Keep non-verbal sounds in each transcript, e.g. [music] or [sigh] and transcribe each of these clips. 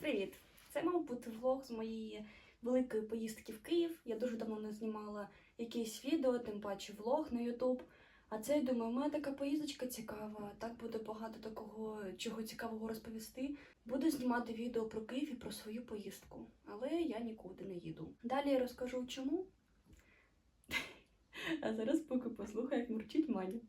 Привіт! Це мав бути влог з моєї великої поїздки в Київ. Я дуже давно не знімала якісь відео, тим паче влог на Ютуб. А це я думаю, у мене така поїздочка цікава. Так буде багато такого чого цікавого розповісти. Буду знімати відео про Київ і про свою поїздку, але я нікуди не їду. Далі я розкажу чому. [laughs] А зараз поки послухай, як мурчить Маня.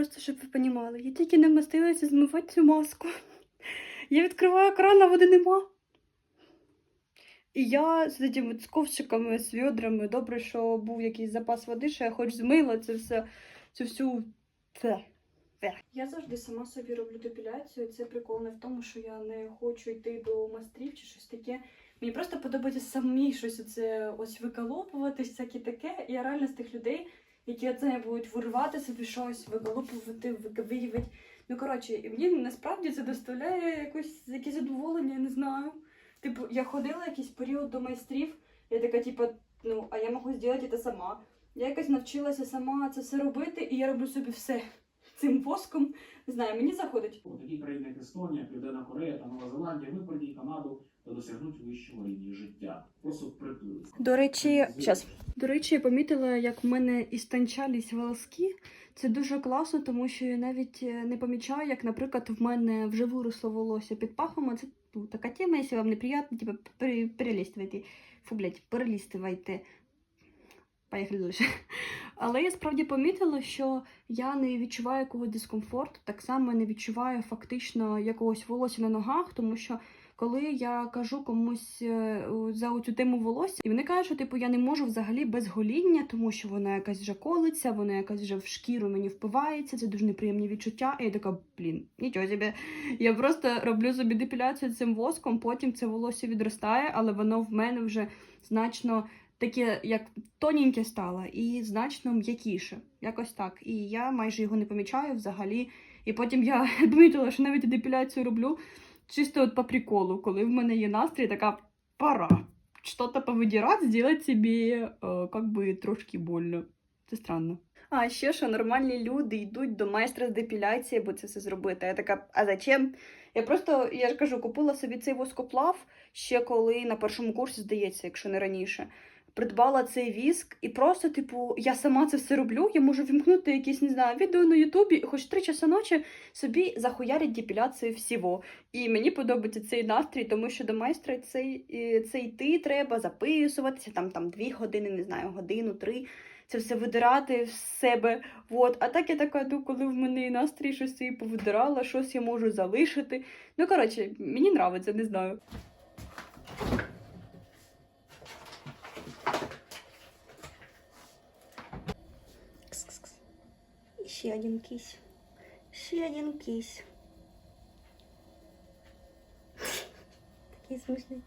Просто щоб ви понімали, я тільки не вмостилася змивати цю маску. [laughs] Я відкриваю кран, а води нема. І я з цими з ковшиками, з відрами, добре, що був якийсь запас води, що я хоч змила це все, цю всю. Це. Я завжди сама собі роблю депіляцію. Це прикол не в тому, що я не хочу йти до майстрів чи щось таке. Мені просто подобається самі щось оце ось виколопувати, всяке таке. Я реально з тих людей, які оце будуть вирвати собі щось, виколупувати, виявити. Ну, коротше, і мені насправді це доставляє якось якесь задоволення, я не знаю. Типу, я ходила якийсь період до майстрів, я така, типу, ну, а я можу зробити це сама. Я якось навчилася сама це все робити, і я роблю собі все цим воском. Не знаю, мені заходить. У такі країни, як Естонія, Південна Корея та Нова Зеландія випередять Канаду та досягнуть вищого рівня життя. Просто приплили. До речі, щас. До речі, я помітила, як в мене істончались волоски. Це дуже класно, тому що я навіть е, не помічаю, як, наприклад, в мене вже виросло волосся під пахом. а Це ну, така тема, якщо вам неприємно, типу, пере- перелістуйте. Фу, блядь, перелістуйте. Поїхали далі. [laughs] Але я справді помітила, що я не відчуваю якогось дискомфорту, так само не відчуваю фактично якогось волосся на ногах, тому що коли я кажу комусь е, за цю тему волосся, і вони кажуть, що типу я не можу взагалі без гоління, тому що вона якась вже колиться, вона якась вже в шкіру мені впивається, це дуже неприємні відчуття. І я така, блін, нічого собі. Я просто роблю собі депіляцію цим воском, потім це волосся відростає, але воно в мене вже значно таке, як тоненьке стало, і значно м'якіше. Якось так. І я майже його не помічаю взагалі. І потім я [laughs] помітила, що навіть депіляцію роблю чисто от по приколу, коли в мене є настрій, така пора. Что-то повидирати, зробити собі е, как би трошки больно. Це странно. А ще що нормальні люди йдуть до майстра з депіляції, бо це все зробити. Я така, а зачем? Я просто, я ж кажу, купила собі цей воскоплав ще коли на першому курсі, здається, якщо не раніше. Придбала цей віск, і просто, типу, я сама це все роблю. Я можу вімкнути якісь, не знаю, відео на Ютубі, і хоч три часа ночі собі захуярять депіляцію всього. І мені подобається цей настрій, тому що до майстра цей, це йти треба, записуватися, там, там дві години, не знаю, годину, три. Це все видирати з себе. Вот. А так я така йду, коли в мене настрій щось повидирала, щось я можу залишити. Ну, коротше, мені нравиться, не знаю. Ще один кись. Ще один кись. Такий смішний.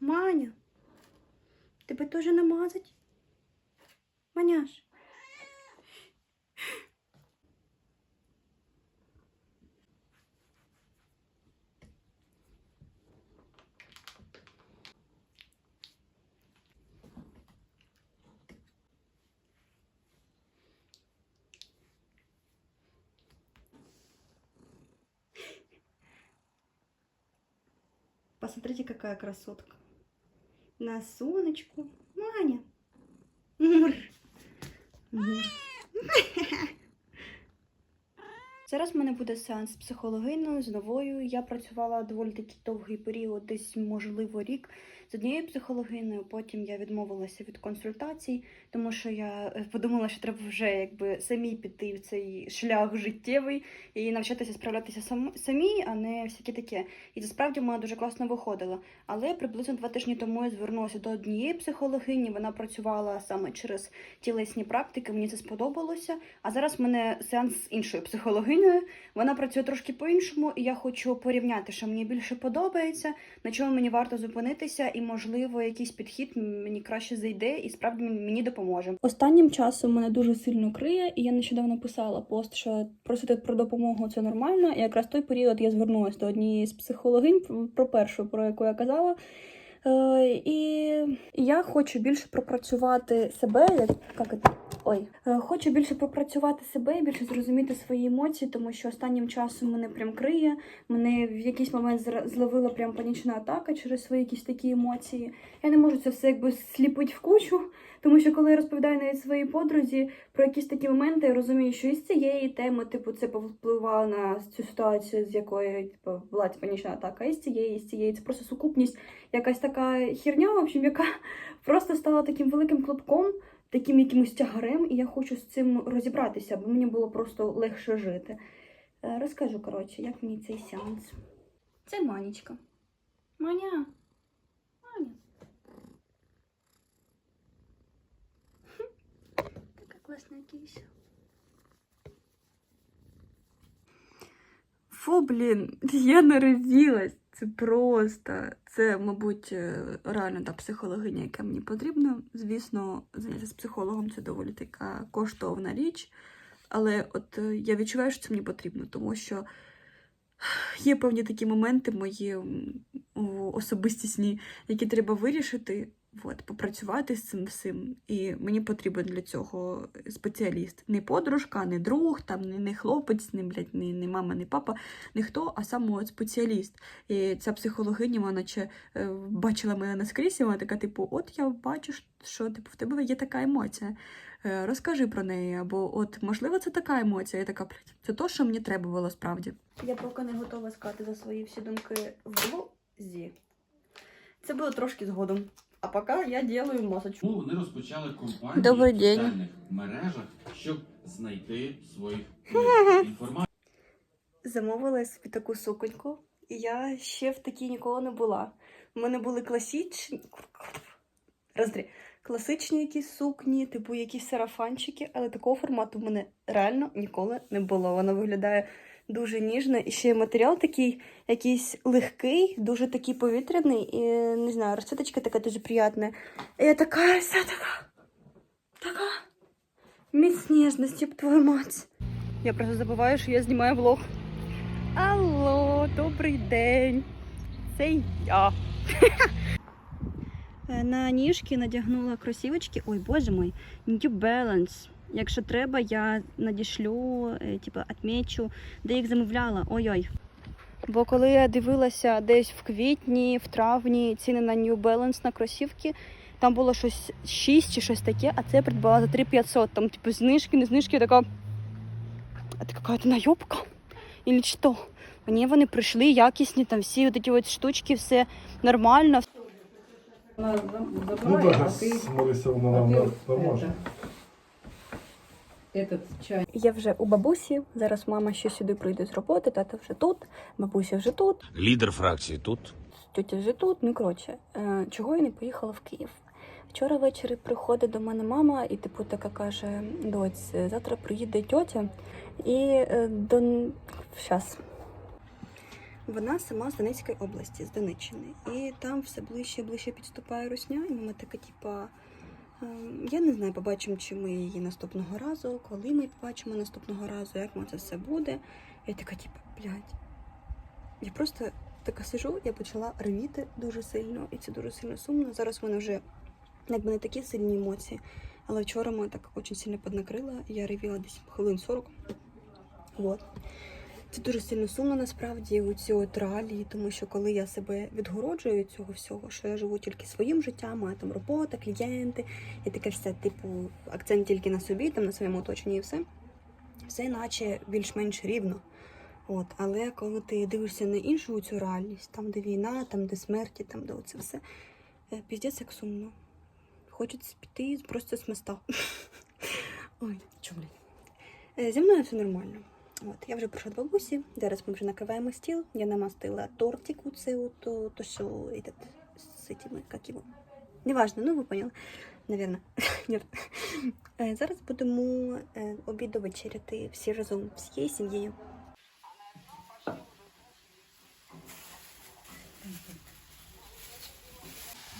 Маня, тебе теж намазать? Маняш. Посмотрите, какая красотка. На сонечку. Маня. Мур. Мур. [laughs] Зараз в мене буде сеанс з психологиною, з новою. Я працювала доволі таки довгий період, десь, можливо, рік з однією психологиною. Потім я відмовилася від консультацій, тому що я е, подумала, що треба вже якби самій піти в цей шлях життєвий і навчитися справлятися сам, самій, а не всяке таке. І це справді в мене дуже класно виходило. Але приблизно два тижні тому я звернулася до однієї психологині. Вона працювала саме через тілесні практики. Мені це сподобалося. А зараз в мене сеанс з іншою психологинею. Вона працює трошки по-іншому, і я хочу порівняти, що мені більше подобається, на чому мені варто зупинитися, і можливо якийсь підхід мені краще зайде і справді мені допоможе. Останнім часом мене дуже сильно криє, і я нещодавно писала пост, що просити про допомогу це нормально. І якраз той період я звернулася до однієї з психологинь, про першу, про яку я казала. Е, І я хочу більше пропрацювати себе, як, це? Ой, Е, хочу більше пропрацювати себе, і більше зрозуміти свої емоції, тому що останнім часом мене прям криє. Мене в якийсь момент зловила прям панічна атака через свої якісь такі емоції. Я не можу це все якби сліпити в кучу, тому що коли я розповідаю навіть своїй подрузі про якісь такі моменти, я розумію, що із цієї теми, типу, це повпливало на цю ситуацію, з якої типу, була панічна атака, і з цієї, і з цієї. Це просто сукупність, якась така херня, в общем, яка [laughs] просто стала таким великим клубком, таким якимось тягарем, і я хочу з цим розібратися, аби мені було просто легше жити. Е, Розкажу, коротше, як мені цей сеанс. Це Манічка. Маня. Класна кіся. Фу, блін, [laughs] я наривілась. Це просто. Це, мабуть, е, реально та психологиня, яка мені потрібна. Звісно, заняття з психологом це доволі така коштовна річ. Але от е, я відчуваю, що це мені потрібно, тому що є певні такі моменти мої особистісні, які треба вирішити, от, попрацювати з цим всім. І мені потрібен для цього спеціаліст. Не подружка, не друг, там, не, не хлопець, не, блядь, не, не мама, не папа, не хто, а саме от спеціаліст. І ця психологиня, вона наче е, бачила мене наскрізь, і вона така, типу, от я бачу, що типу, в тебе є така емоція. Е, Розкажи про неї, або от можливо це така емоція. Я така, блядь, це то, що мені треба було справді. Я поки не готова сказати за свої всі думки в блозі. Це було трошки згодом. А поки я ділаю масочку. Вони розпочали компанію Добрий в день. соціальних мережах, щоб знайти своїх інформацію? Замовила я собі таку суконьку, і я ще в такій ніколи не була. У мене були класичні. Роздрі. Класичні якісь сукні, типу якісь сарафанчики, але такого формату в мене реально ніколи не було. Вона виглядає дуже ніжно. І ще матеріал такий якийсь легкий, дуже такий повітряний, і не знаю, розцветочка така дуже приятна. І я така вся така. Така. Міць ніжності, б твою мать. Я просто забуваю, що я знімаю влог. Алло, добрий день. Це я. [laughs] Е, На ніжки надягнула кросівочки. Ой, боже мой, New Balance. Якщо треба, я надішлю, е, типу, отмечу, де їх замовляла. Ой-ой. Бо коли я дивилася десь в квітні, в травні ціни на New Balance на кросівки, там було щось 6 чи щось таке, а це я придбала за 3500. Там, типу, знижки, не знижки, я така. А це какая-то наєбка? Или що? Мені вони прийшли якісні, там всі от ці от штучки, все нормально. Ну да, а ти смотрится, он нам это, этот чай. Я вже у бабусі. Зараз мама ще сюди прийде з роботи, тата вже тут, бабуся вже тут, Лідер фракції тут. тетя вже тут. Ну коротше, е, чого я не поїхала в Київ? Вчора ввечері приходить до мене мама, і типу така каже: доць, завтра приїде тьотя і е, до щас. Вона сама з Донецької області, з Донеччини. І там все ближче і ближче підступає русня, і мама така, типа. Е, Я не знаю, побачимо, чи ми її наступного разу, коли ми побачимо наступного разу, як воно це все буде. Я така, типа, блядь. Я просто така сижу, я почала ревіти дуже сильно, і це дуже сильно сумно. Зараз в мене вже якби не такі сильні емоції, але вчора мене так дуже сильно піднакрила. Я ревіла десь хвилин 40. Вот. Це дуже сильно сумно насправді у ці от реалії, тому що коли я себе відгороджую від цього всього, що я живу тільки своїм життям, а там робота, клієнти, і таке все, типу, акцент тільки на собі, там на своєму оточенні і все. Все іначе більш-менш рівно. От, але коли ти дивишся на іншу цю реальність, там, де війна, там, де смерті, там, де оце все, е, піздець як сумно. Хочеться піти просто з моста. [laughs] Ой, чому? Е, Зі мною все нормально. От, я вже прийшла до бабусі, зараз ми вже накриваємо стіл. Я намастила тортик у це, от, то, то що этот, з этими, як його. Неважно, ну ви поняли, наверное. [laughs] Е, Зараз будемо е, обіду вечеряти всі разом, всією сім'єю.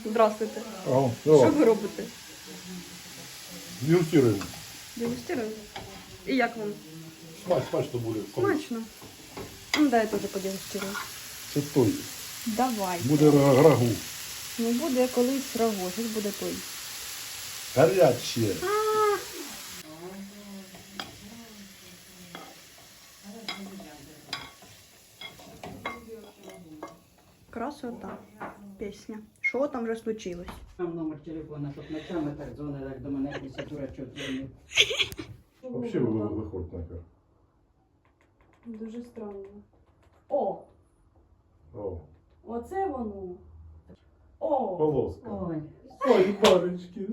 Здравствуйте. О, Що ви робите? дегустируем. Дегустируємо. І як вам? Смач, смач, то буде. Смачно. Ну, дай я теж подегустирую. Це той. Давай. Буде рагу. Не буде колись раго, щось буде той. Гаряче. Красота. Пісня. Що там вже случилось? Там номер телефона, щоб ночами так дзвонить, як до мене якийсь дурачок дзвонив. Вообще ви- виходь нахер. Дуже странно. О, О, оце воно. О, полоска. Ой, Ой, барочки,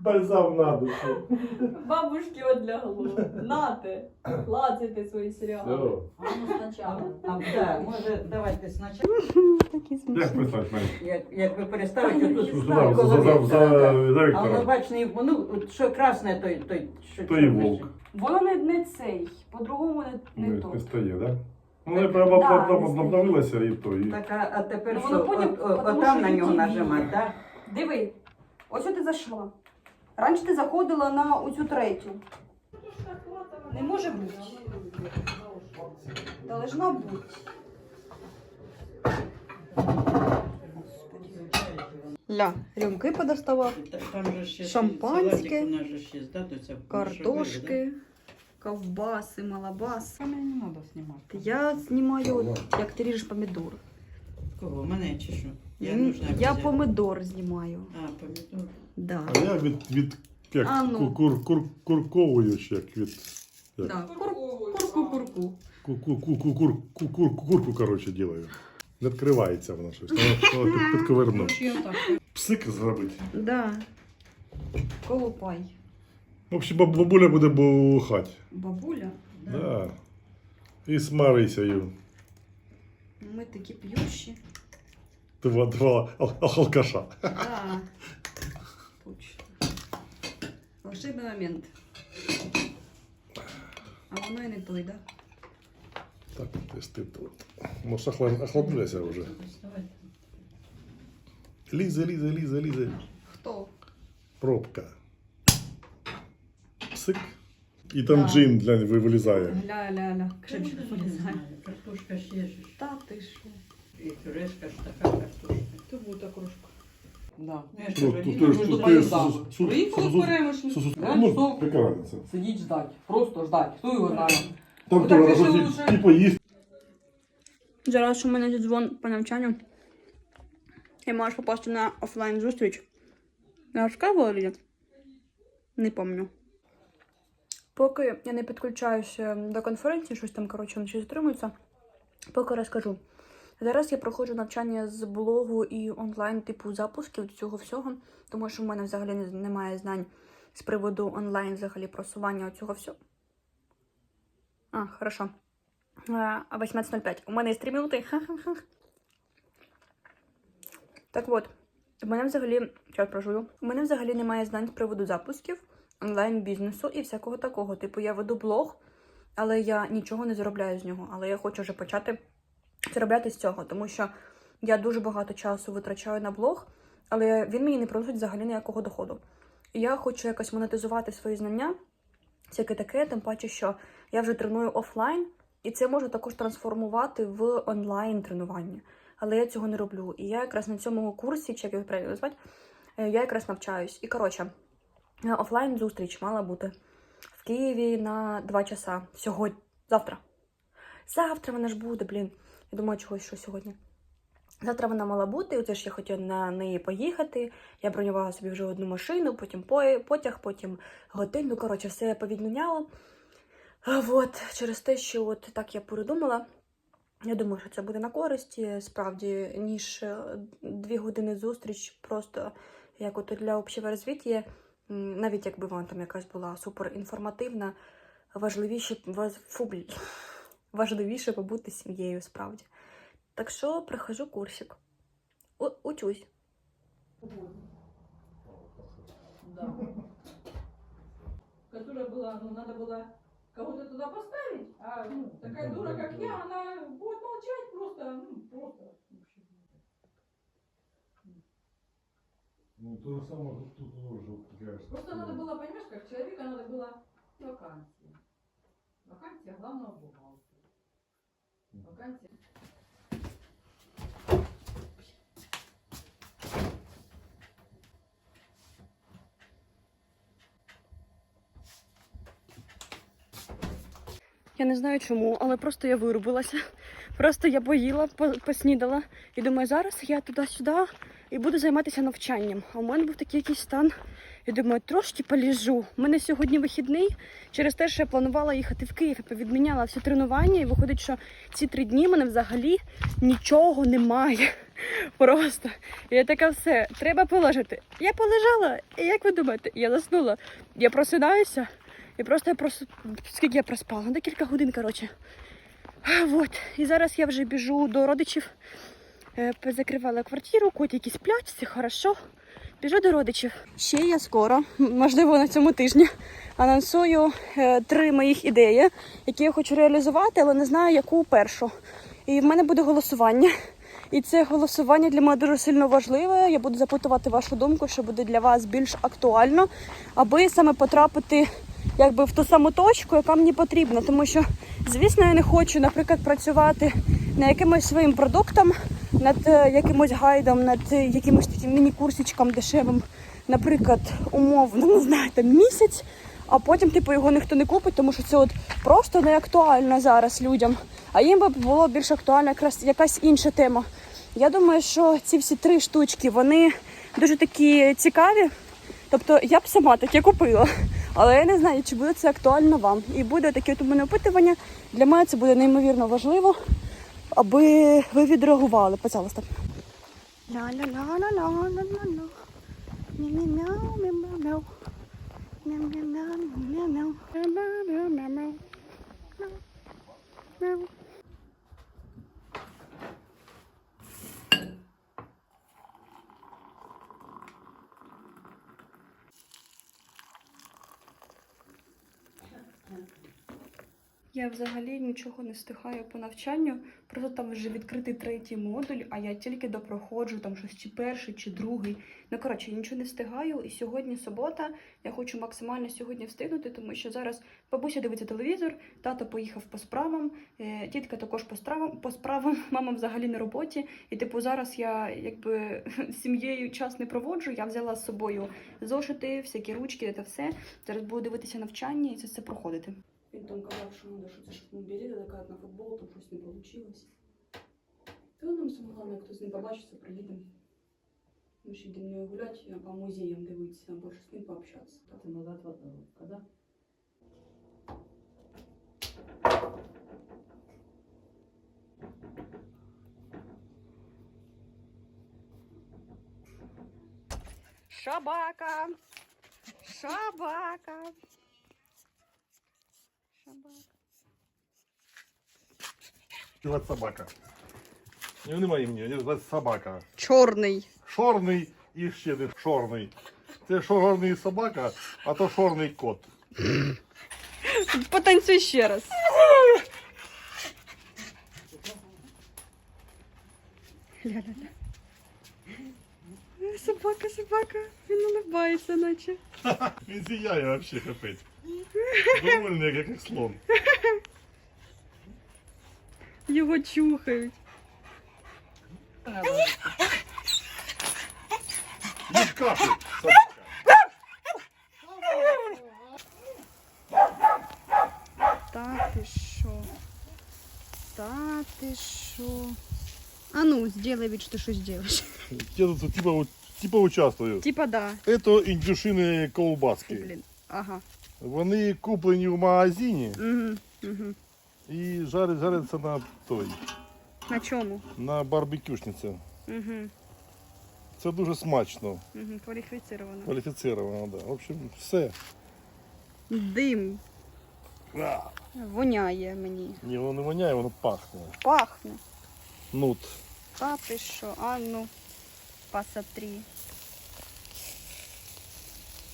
бальзам на душу. бабушки одлягло. Нате, лацайте свої серіали. Все. а ну спочатку. А, да, може, давайте спочатку, Такі Як смішні. писати мене? як, як ви переставите тут За, за, за, за, за, за А воно Віктора. ну, от що красне, той, той, що То і вовк. Воно не, не цей, по-другому не, не Не, то. не стає, да? Ну, прямо Да, да, не стає. і то. І... Так, а, а тепер Ну, що, воно потім- от, от, потому отам на нього YouTube нажимати, так? Диви, ось що ти зайшла. Раніше ти заходила на оцю третю. Не може бути. Должна бути. Ля, рюмки подоставав, Шампанське, картошки, ковбаси, малабаси. Мені не треба знімати. Я знімаю, як ти ріжеш помідор. Кого? Мене чи що? Я, Я взяти. помидор знімаю. А, помідор. Да. А я від, від як, А ну. кур, кур, курковую ще, як від... Як? Да. Курку-курку. Ку- ку- ку- ку- кур, ку- кур, курку, коротше, ділаю. Не відкривається вона щось. Треба, треба під, підковернути. Псик зробити. Да. Колупай. В общем, баб- бабуля буде бухати. Бабуля, Да. І з Марисею. ми такі п'ющі. Два, два ал- алкаша. Да. Волшебний момент. А воно і не той, да? Так, ти стив тут. Може, охла- охладилася вже. Лізе, лізе, лізе, лізе. Хто? Пробка. Псик. І там Да. джин для ви- вилізає. Ля-ля-ля. Кшепчик вилізає. Картошка ще ж. Та ти що? І пюрешка ж така картошка. Ти буде кружка. Да. Ну, тут- тут- су- Приїхали су- перемишні. су- су- Ну, що? яка разниця? Сидіть ждать. Просто ждать. Хто його знає? Там Ну, так треба щось і поїсти. Зараз у мене дзвон по навчанню. І можеш попасти на офлайн зустріч. Я розказувала чи ні? Не пам'ятаю. Поки я не підключаюся до конференції, щось там, коротше, вночі затримується, поки розкажу. Зараз я проходжу навчання з блогу і онлайн типу запусків цього всього, тому що в мене взагалі немає знань з приводу онлайн взагалі просування цього всього. А, хорошо. 18.05. У мене є 3 минути. [laughs] Так от, у мене взагалі. Час прожую. У мене взагалі немає знань з приводу запусків, онлайн-бізнесу і всякого такого. Типу, я веду блог, але я нічого не заробляю з нього. Але я хочу вже почати заробляти з цього, тому що я дуже багато часу витрачаю на блог, але він мені не приносить взагалі ніякого доходу. І я хочу якось монетизувати свої знання, всяке таке, тим паче, що я вже треную офлайн, і це можу також трансформувати в онлайн тренування. Але я цього не роблю. І я якраз на цьому курсі, чи як його правильно назвати, е, я якраз навчаюсь. І коротше, е, офлайн зустріч мала бути в Києві на 2 часа сьогодні, завтра. завтра вона ж буде, блін. Я думаю, чогось що сьогодні. Завтра вона мала бути, оце ж я хотіла на неї поїхати. Я бронювала собі вже одну машину, потім потяг, потім готель. Ну, коротше, все повідміняла. А, Вот, через те, що от так я передумала. Я думаю, що це буде на користі, справді, ніж е, дві години зустріч, просто як от для общого розвиття, навіть якби вона там якась була супер інформативна, важливіше, фу, блін, важливіше побути з сім'єю, справді. Так що прихожу курсик. У- учусь. Да. Которая была, ну, надо было кого-то туда поставить, а ну, такая дура, как я, она будет молчать просто, ну, просто. Ну, то же самое тут тоже. Просто надо было, понимаешь, как человека надо было вакансия. Вакансия главного бухгалтера. Я не знаю чому, але просто я вирубилася. Просто я поїла, поснідала. І думаю, зараз я туди-сюди і буду займатися навчанням. А у мене був такий якийсь стан. Я думаю, трошки поліжу. У мене сьогодні вихідний. Через те, що я планувала їхати в Київ, я відміняла всі тренування. І виходить, що ці три дні в мене взагалі нічого немає. [laughs] Просто. Я така все, треба полежати. Я полежала, і як ви думаєте, я заснула. Я просинаюся. І просто я просто скільки я проспала? Ну, Декілька годин, коротше. Вот. І зараз я вже біжу до родичів. Е, Закривала квартиру, котики сплять, все хорошо. Біжу до родичів. Ще я скоро, можливо, на цьому тижні анонсую е, три моїх ідеї, які я хочу реалізувати, але не знаю, яку першу. І в мене буде голосування. І це голосування для мене дуже сильно важливе. Я буду запитувати вашу думку, що буде для вас більш актуально, аби саме потрапити якби в ту саму точку, яка мені потрібна. Тому що, звісно, я не хочу, наприклад, працювати над якимось своїм продуктом, над е, якимось гайдом, над якимось таким міні-курсичком дешевим, наприклад, умовно, не знаю, там місяць, а потім, типу, його ніхто не купить, тому що це от просто не актуально зараз людям. А їм би було більш актуальна якраз якась інша тема. Я думаю, що ці всі три штучки вони дуже такі цікаві. Тобто я б сама таке купила, але я не знаю, чи буде це актуально вам. І буде таке от у мене опитування. Для мене це буде неймовірно важливо, аби ви відреагували. Пожалуйста. Мяу-мяу-мяу-мяу-мяу. Я взагалі нічого не встигаю по навчанню. Просто там вже відкритий третій модуль, а я тільки допроходжу там щось чи перший, чи другий. Ну коротше, нічого не встигаю. І сьогодні субота. Я хочу максимально сьогодні встигнути, тому що зараз бабуся дивиться телевізор, тато поїхав по справам, е, тітка також по справам, по справам, [laughs] мама взагалі на роботі. І типу зараз я якби [laughs] з сім'єю час не проводжу. Я взяла з собою зошити, всякі ручки та все. Зараз буду дивитися навчання і це все проходити. Він там казав, що треба, що це щоб ми білі далекат на футбол, там щось не вийшло. Та нам саме головне, хто з ним побачиться, приїдемо. Ми ще йдемо не гуляти, а по музеям дивитися, або щось з ним пообщатися. Ты назад вот, э, когда? Шабака! Шабака! Шабака. Називається собака. Не немає імені, називається собака. Чорний. Шорний і ще один шорний. Це шорний собака, а то шорний кот. Потанцюй ще раз. Ля-ля-ля. Собака, собака, він улыбається, наче. [laughs] Він зіяє вообще капець. Довольний, як, як слон. Його чухають. Та ти що? Та ти що? А ну, сделай вид, что что сделаешь. Я тут типа, вот- типа участвую. Типа да. Это індюшини колбаски. Блин, Ага. Вони куплені в магазині Угу. Угу. І жарять, жаряться на той, На чому? на барбекюшниці. Угу. Це дуже смачно, Угу. Кваліфіцировано. кваліфіцировано, да. В общем, все. Дим. А, Воняє мені. Ні, воно не воняє, воно пахне. Пахне. Нут. Та ти що? А ну, посмотри.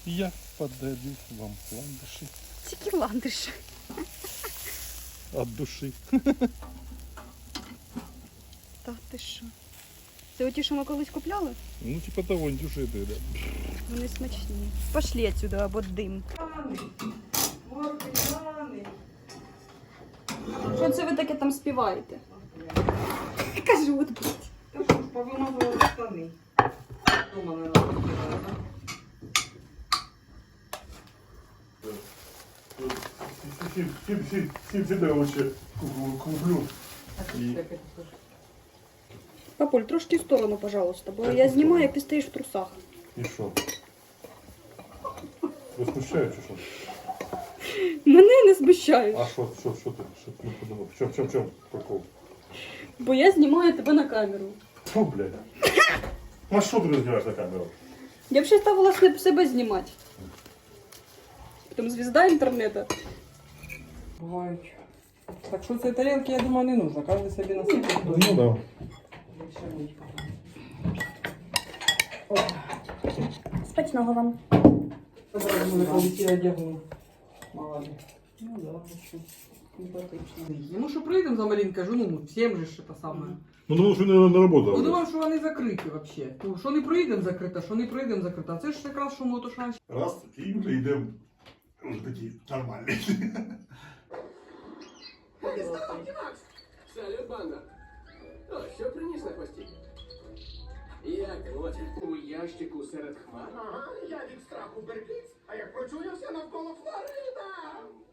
Я подарю вам ландыши Тільки ландиш. От души. Та ти що? Це оті, що ми колись купляли? Ну, типа того, індюши, да. Вони смачні. Пошли отсюда, або дим. Що це ви таке там співаєте? Кажу, от. Та повимазували штани. Дома не розповідали, так? Всім себе лучше куплю. І Папуль, трошки в сторону, пожалуйста, бо я знімаю, ти стоїш в трусах. І що? Розпущаю чи що? Мене не збищають, А що, що, що ти? Що ти не подумав? В чому, в чому, в чому прикол? бо я знімаю тебе на камеру. Фу, блядь. А що ти розглядаєш на камеру? Я ще ставила себе- себе знімати. Потім звізда інтернету. Бувають. Так що цієї тарілки, я думаю, не нужно. Кожен собі насипить. Ну да. Смачного вам. Добре, мене. Молодець. Ну да, що. Симпатично. Ну що прийдемо за Марін, кажу, ну, всім же ж це саме. Ну тому що не на роботу. Ну думав, що вони закриті взагалі. Ну, що не прийдемо закрита, що не прийдемо закрита. Це ж якраз що мотошанс. Раз і прийдемо вже такі нормальні. Салют, банда. О, що приніс на хвості? Як от у ящику серед хмар. Ага, я від страху беркиць, а як все навколо Флорида.